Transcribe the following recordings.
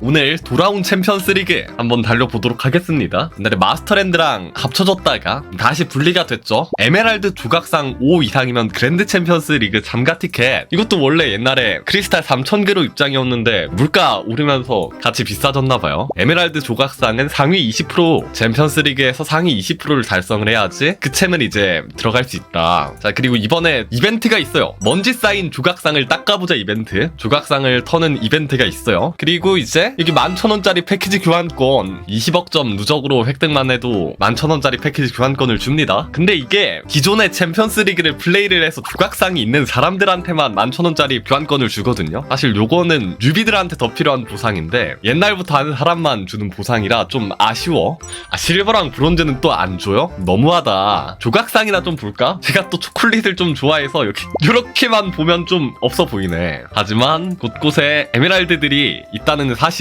오늘 돌아온 챔피언스 리그 한번 달려보도록 하겠습니다. 옛날에 마스터랜드랑 합쳐졌다가 다시 분리가 됐죠. 에메랄드 조각상 5 이상이면 그랜드 챔피언스 리그 참가 티켓. 이것도 원래 옛날에 크리스탈 3000개로 입장이었는데 물가 오르면서 같이 비싸졌나봐요. 에메랄드 조각상은 상위 20% 챔피언스 리그에서 상위 20%를 달성을 해야지 그 챔은 이제 들어갈 수 있다. 자, 그리고 이번에 이벤트가 있어요. 먼지 쌓인 조각상을 닦아보자 이벤트. 조각상을 터는 이벤트가 있어요. 그리고 이제 여기 11,000원짜리 패키지 교환권 20억 점 누적으로 획득만 해도 11,000원짜리 패키지 교환권을 줍니다. 근데 이게 기존의 챔피언스 리그를 플레이를 해서 조각상이 있는 사람들한테만 11,000원짜리 교환권을 주거든요. 사실 요거는 뉴비들한테 더 필요한 보상인데 옛날부터 하는 사람만 주는 보상이라 좀 아쉬워. 아 실버랑 브론즈는 또 안 줘요? 너무하다. 조각상이나 좀 볼까? 제가 또 초콜릿을 좀 좋아해서 이렇게 이렇게만 보면 좀 없어 보이네. 하지만 곳곳에 에메랄드들이 있다는 사실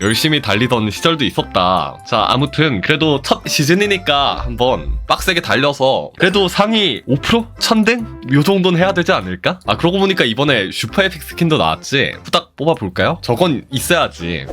열심히 달리던 시절도 있었다. 자 아무튼 그래도 첫 시즌이니까 한번 빡세게 달려서 그래도 상위 5% 1000등 요 정도는 해야 되지 않을까? 아 그러고 보니까 이번에 슈퍼 에픽 스킨도 나왔지. 후딱 뽑아볼까요? 저건 있어야지.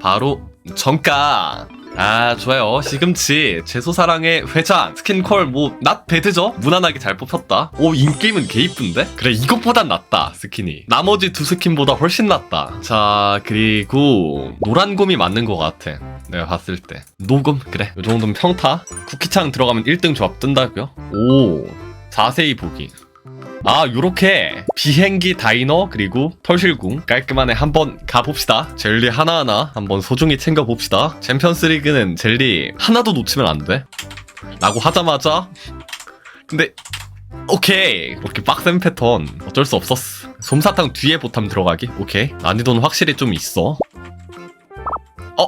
바로 정가. 아 좋아요. 시금치 제소사랑의 회장 스킨콜 뭐낫 배드죠? 무난하게 잘 뽑혔다. 오 인게임은 개 이쁜데? 그래 이것보단 낫다 스킨이. 나머지 두 스킨보다 훨씬 낫다. 자 그리고 노란 곰이 맞는 것 같아. 내가 봤을 때. 녹음? 그래 요 정도면 평타. 쿠키창 들어가면 1등 조합 뜬다고요? 오 자세히 보기 아 요렇게 비행기 다이너 그리고 털실궁 깔끔하네. 한번 가봅시다. 젤리 하나하나 한번 소중히 챙겨봅시다. 챔피언스 리그는 젤리 하나도 놓치면 안돼. 라고 하자마자 근데 오케이. 이렇게 빡센 패턴. 어쩔 수 없었어. 솜사탕 뒤에 보탐 들어가기. 오케이. 난이도는 확실히 좀 있어. 어?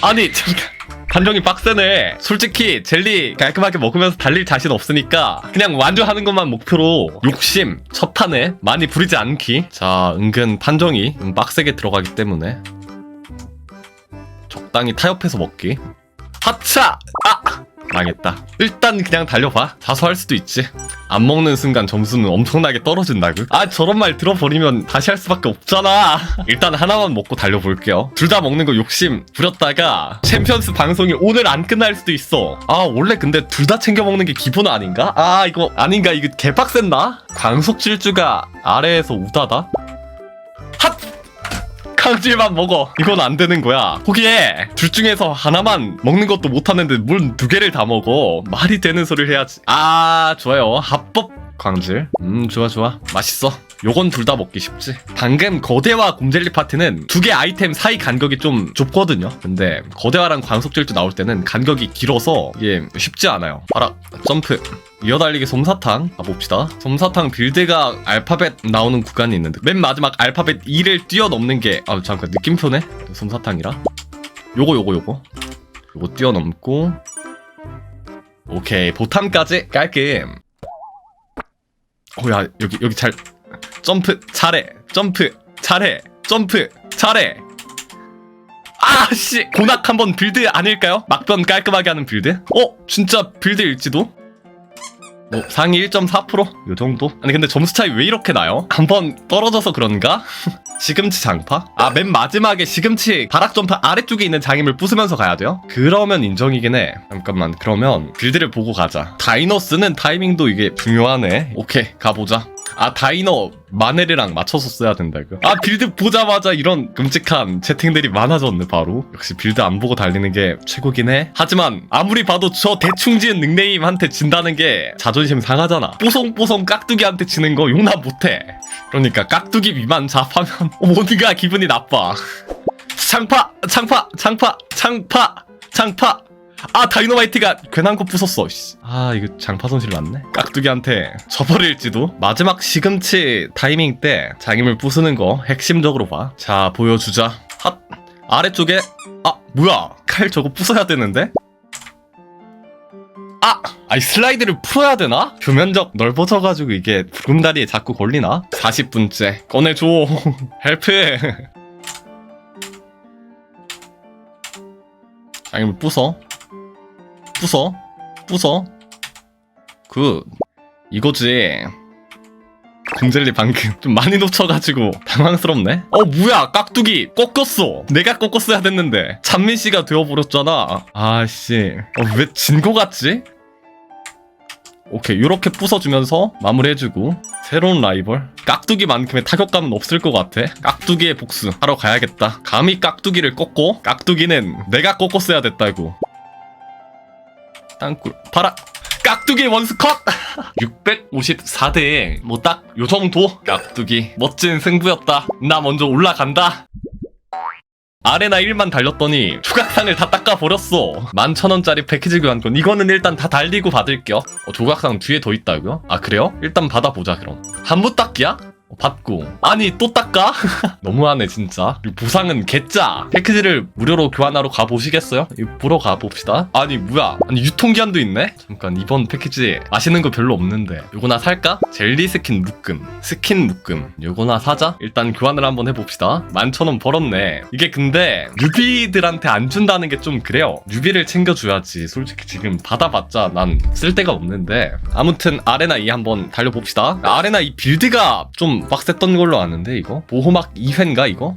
아니 잠깐 감정이 빡세네. 솔직히 젤리 깔끔하게 먹으면서 달릴 자신 없으니까 그냥 완주하는 것만 목표로 욕심 첫 판에 많이 부리지 않기. 자, 은근 판정이 좀 빡세게 들어가기 때문에 적당히 타협해서 먹기. 하차! 아! 망했다. 일단 그냥 달려봐. 사소할 수도 있지. 안 먹는 순간 점수는 엄청나게 떨어진다고? 아 저런 말 들어버리면 다시 할 수밖에 없잖아. 일단 하나만 먹고 달려볼게요. 둘 다 먹는 거 욕심 부렸다가 챔피언스 방송이 오늘 안 끝날 수도 있어. 아 원래 근데 둘 다 챙겨 먹는 게 기본 아닌가? 아 이거 아닌가? 이거 개빡센다? 광속 질주가 아래에서 우다다? 핫! 강질만 먹어. 이건 안 되는 거야. 포기해. 둘 중에서 하나만 먹는 것도 못하는데 뭘 두 개를 다 먹어. 말이 되는 소리를 해야지. 아, 좋아요. 합법 광질. 음, 좋아, 좋아. 맛있어. 요건 둘 다 먹기 쉽지. 방금 거대와 곰젤리 파트는 두 개 아이템 사이 간격이 좀 좁거든요. 근데 거대화랑 광속질주 나올 때는 간격이 길어서 이게 쉽지 않아요. 봐라, 점프. 이어달리기 솜사탕 가봅시다. 솜사탕 빌드가 알파벳 나오는 구간이 있는데 맨 마지막 알파벳 2를 뛰어넘는 게 아 잠깐 느낌표네. 솜사탕이라. 요거 요거 요거. 요거 뛰어넘고 오케이 보탐까지 깔끔. 오야 여기 여기 잘 점프 잘해 점프 잘해 점프 잘해 아씨 고낙 한번 빌드 아닐까요? 막변 깔끔하게 하는 빌드? 어 진짜 빌드일지도? 뭐 상위 1.4%요 정도? 아니 근데 점수 차이 왜 이렇게 나요? 한번 떨어져서 그런가? 시금치 장파? 아 맨 마지막에 시금치 바락 점파 아래쪽에 있는 장임을 부수면서 가야 돼요? 그러면 인정이긴 해 잠깐만 그러면 빌드를 보고 가자 다이너 쓰는 타이밍도 이게 중요하네 오케이 가보자 아 다이너 마네르랑 맞춰서 써야 된다 이거. 아 빌드 보자마자 이런 끔찍한 채팅들이 많아졌네 바로. 역시 빌드 안 보고 달리는 게 최고긴 해. 하지만 아무리 봐도 저 대충 지은 닉네임한테 진다는 게 자존심 상하잖아. 뽀송뽀송 깍두기한테 지는 거 용납 못해. 그러니까 깍두기 미만 잡하면 뭔가 기분이 나빠. 창파 창파 창파 창파 창파 아 다이너마이트가 괜한 거 부쉈어 씨. 아 이거 장파 손실 났네. 깍두기한테 져버릴지도? 마지막 시금치 타이밍 때 장임을 부수는 거 핵심적으로 봐자 보여주자. 핫! 아래쪽에 아 뭐야? 칼 저거 부숴야 되는데? 아! 아이 슬라이드를 풀어야 되나? 표면적 넓어져가지고 이게 구름다리에 자꾸 걸리나? 40분째. 꺼내줘. 헬프! 장임을 부숴 부숴 부숴 그 이거지. 곰젤리 방금 좀 많이 놓쳐가지고 당황스럽네. 어 뭐야 깍두기 꺾었어. 내가 꺾었어야 됐는데. 찬민씨가 되어버렸잖아. 아씨 어, 왜 진 거 같지? 오케이 요렇게 부숴주면서 마무리해주고. 새로운 라이벌. 깍두기만큼의 타격감은 없을 것 같아. 깍두기의 복수 하러 가야겠다. 감히 깍두기를 꺾고 깍두기는 내가 꺾었어야 됐다고 땅굴 봐라 깍두기 원스 컷. 654대 뭐딱 요 정도. 깍두기 멋진 승부였다. 나 먼저 올라간다. 아레나 1만 달렸더니 조각상을 다 닦아버렸어. 11,000원짜리 패키지 교환권 이거는 일단 다 달리고 받을게요 어, 조각상 뒤에 더 있다고요? 아 그래요? 일단 받아보자 그럼. 한부 닦기야? 어, 받고. 아니 또 닦아? 너무하네 진짜. 이 보상은 개짜. 패키지를 무료로 교환하러 가보시겠어요? 이거 보러 가봅시다. 아니 뭐야? 아니 유통기한도 있네? 잠깐 이번 패키지 맛있는 거 별로 없는데. 요거나 살까? 젤리 스킨 묶음. 스킨 묶음. 요거나 사자? 일단 교환을 한번 해봅시다. 11,000원 벌었네. 이게 근데 뉴비들한테 안 준다는 게 좀 그래요. 뉴비를 챙겨줘야지. 솔직히 지금 받아봤자 난 쓸데가 없는데. 아무튼 아레나 2 한번 달려봅시다. 아레나 2 빌드가 좀 빡셌던 걸로 아는데 이거? 보호막 2회인가 이거?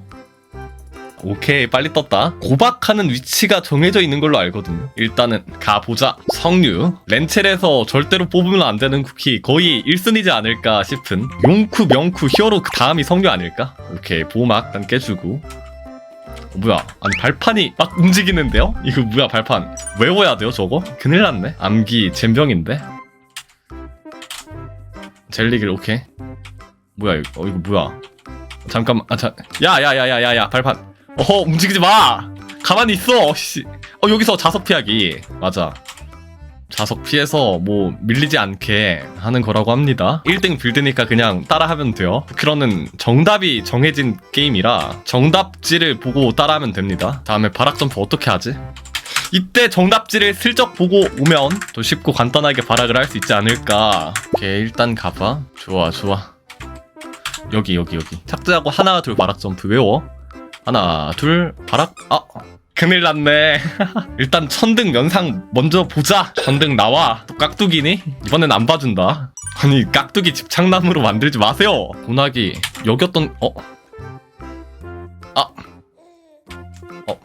오케이 빨리 떴다. 고박하는 위치가 정해져 있는 걸로 알거든요. 일단은 가보자. 성류. 렌첼에서 절대로 뽑으면 안 되는 쿠키 거의 1순위지 않을까 싶은 용쿠 명쿠 히어로 그 다음이 성류 아닐까? 오케이 보호막 일단 깨주고. 어, 뭐야? 아니 발판이 막 움직이는데요? 이거 뭐야 발판? 외워야 돼요 저거? 큰일 났네. 암기 잼병인데? 젤리길 오케이 뭐야 이거 어 이거 뭐야 잠깐만 아, 자, 야, 야, 야, 야, 야, 야, 발판. 어허, 움직이지 마! 가만히 있어! 씨. 어, 여기서 자석 피하기. 맞아. 자석 피해서 뭐 밀리지 않게 하는 거라고 합니다. 1등 빌드니까 그냥 따라하면 돼요. 그러는 정답이 정해진 게임이라 정답지를 보고 따라하면 됩니다. 다음에 바락 점프 어떻게 하지? 이때 정답지를 슬쩍 보고 오면 더 쉽고 간단하게 바락을 할 수 있지 않을까. 오케이, 일단 가봐. 좋아, 좋아. 여기 여기 여기. 착지하고 하나 둘 바락 점프 외워. 하나 둘 바락 아 큰일 났네. 일단 천등 면상 먼저 보자. 천등 나와. 또 깍두기니? 이번엔 안 봐준다. 아니 깍두기 집착남으로 만들지 마세요. 고나기 여겼던 어? 아. 어?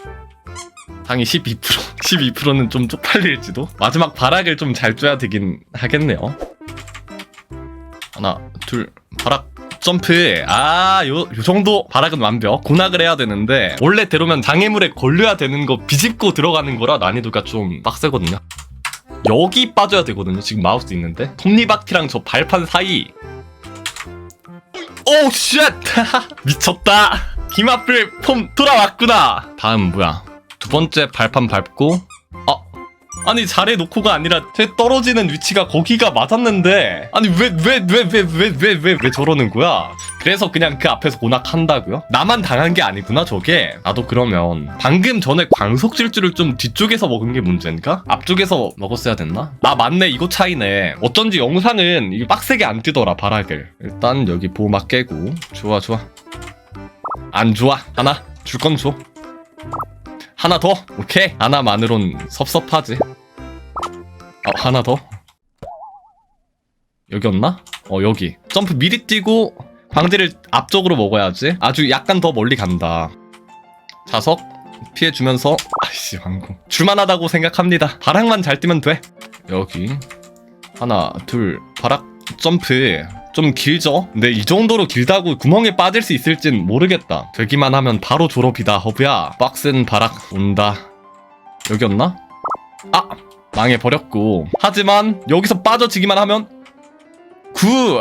상위 12% 12%는 좀 쪽팔릴지도? 마지막 바락을 좀 잘 줘야 되긴 하겠네요. 하나 둘 바락 점프 아요 요 정도 바락은 완벽. 고낙을 해야 되는데 원래대로면 장애물에 걸려야 되는 거 비집고 들어가는 거라 난이도가 좀 빡세거든요. 여기 빠져야 되거든요 지금 마우스 있는데. 톱니바퀴랑 저 발판 사이. 오우 쉣! 미쳤다. 김앞을 폼 돌아왔구나. 다음 뭐야. 두 번째 발판 밟고 어 아니 잘해 놓고가 아니라 제 떨어지는 위치가 거기가 맞았는데 아니 왜 왜 왜 왜 왜 왜 왜 왜 저러는 거야? 그래서 그냥 그 앞에서 고낙한다고요? 나만 당한 게 아니구나 저게. 나도 그러면 방금 전에 광석 질주를 좀 뒤쪽에서 먹은 게 문제인가? 앞쪽에서 먹었어야 됐나? 아 맞네 이거 차이네. 어쩐지 영상은 이게 빡세게 안 뜨더라 바락을. 일단 여기 보호막 깨고 좋아 좋아. 안 좋아 하나 줄 건 줘. 하나 더 오케이 하나만으론 섭섭하지 어 하나 더 여기였나? 어 여기 점프 미리 뛰고 광대를 앞쪽으로 먹어야지 아주 약간 더 멀리 간다 자석 피해주면서 아이씨 왕궁 줄만하다고 생각합니다 바락만 잘 뛰면 돼 여기 하나 둘 바락 점프 좀 길죠? 근데 이 정도로 길다고 구멍에 빠질 수 있을진 모르겠다. 되기만 하면 바로 졸업이다, 허브야. 빡센 바락 온다. 여기였나? 아! 망해버렸고. 하지만 여기서 빠져지기만 하면 굿!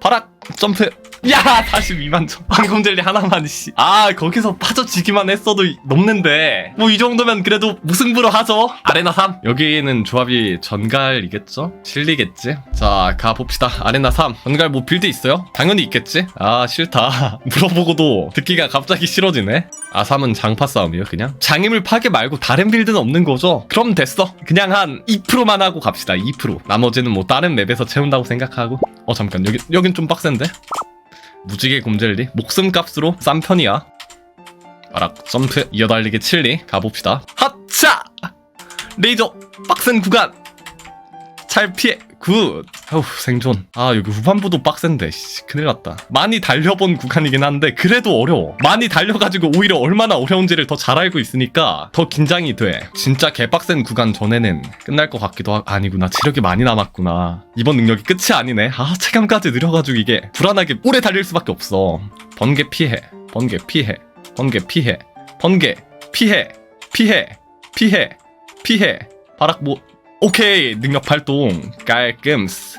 바락 점프. 야! 42만 점. 황금젤리 하나만, 씨. 아, 거기서 빠져지기만 했어도 넘는데. 뭐 이 정도면 그래도 무승부로 하죠. 아레나 3. 여기는 조합이 전갈이겠죠? 실리겠지? 자, 가봅시다. 아레나 3. 전갈 뭐 빌드 있어요? 당연히 있겠지? 아, 싫다. 물어보고도 듣기가 갑자기 싫어지네. 아, 3은 장파 싸움이에요, 그냥? 장애물 파괴 말고 다른 빌드는 없는 거죠? 그럼 됐어. 그냥 한 2%만 하고 갑시다, 2%. 나머지는 뭐 다른 맵에서 채운다고 생각하고. 어, 잠깐. 여기, 여긴 좀 빡센데? 무지개 곰젤리? 목숨값으로 싼 편이야. 아락 점프 이어달리기 칠리. 가봅시다. 하차! 레이저 빡센 구간! 잘 피해 굿. 어우, 생존. 아, 여기 후반부도 빡센데, 씨, 큰일 났다. 많이 달려본 구간이긴 한데, 그래도 어려워. 많이 달려가지고 오히려 얼마나 어려운지를 더 잘 알고 있으니까 더 긴장이 돼. 진짜 개빡센 구간 전에는 끝날 것 같기도 하고, 아니구나. 체력이 많이 남았구나. 이번 능력이 끝이 아니네. 아, 체감까지 느려가지고 이게 불안하게 오래 달릴 수밖에 없어. 번개 피해. 번개 피해. 번개 피해. 번개 피해. 피해. 피해. 피해. 바락 뭐, 오케이 능력 발동 깔끔스.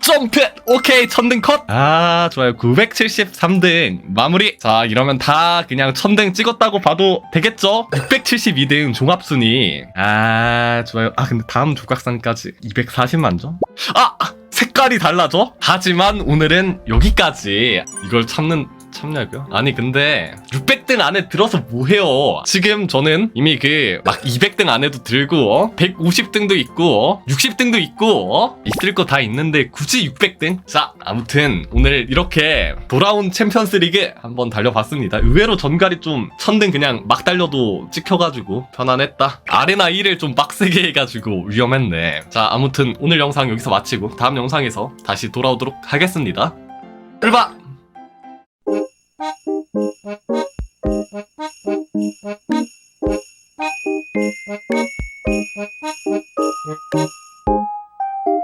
점프 오케이 천등 컷아 좋아요. 973등 마무리. 자 이러면 다 그냥 천등 찍었다고 봐도 되겠죠? 672등 종합순위. 아 좋아요. 아 근데 다음 조각상까지 240만 점? 아 색깔이 달라져? 하지만 오늘은 여기까지. 이걸 참는 참냐고요? 아니 근데 600등 안에 들어서 뭐해요 지금 저는 이미 그 막 200등 안에도 들고 어? 150등도 있고 어? 60등도 있고 어? 있을 거 다 있는데 굳이 600등? 자 아무튼 오늘 이렇게 돌아온 챔피언스 리그 한번 달려봤습니다 의외로 전갈이 좀 천등 그냥 막 달려도 찍혀가지고 편안했다 아레나 1을 좀 빡세게 해가지고 위험했네 자 아무튼 오늘 영상 여기서 마치고 다음 영상에서 다시 돌아오도록 하겠습니다 출발! Thank you.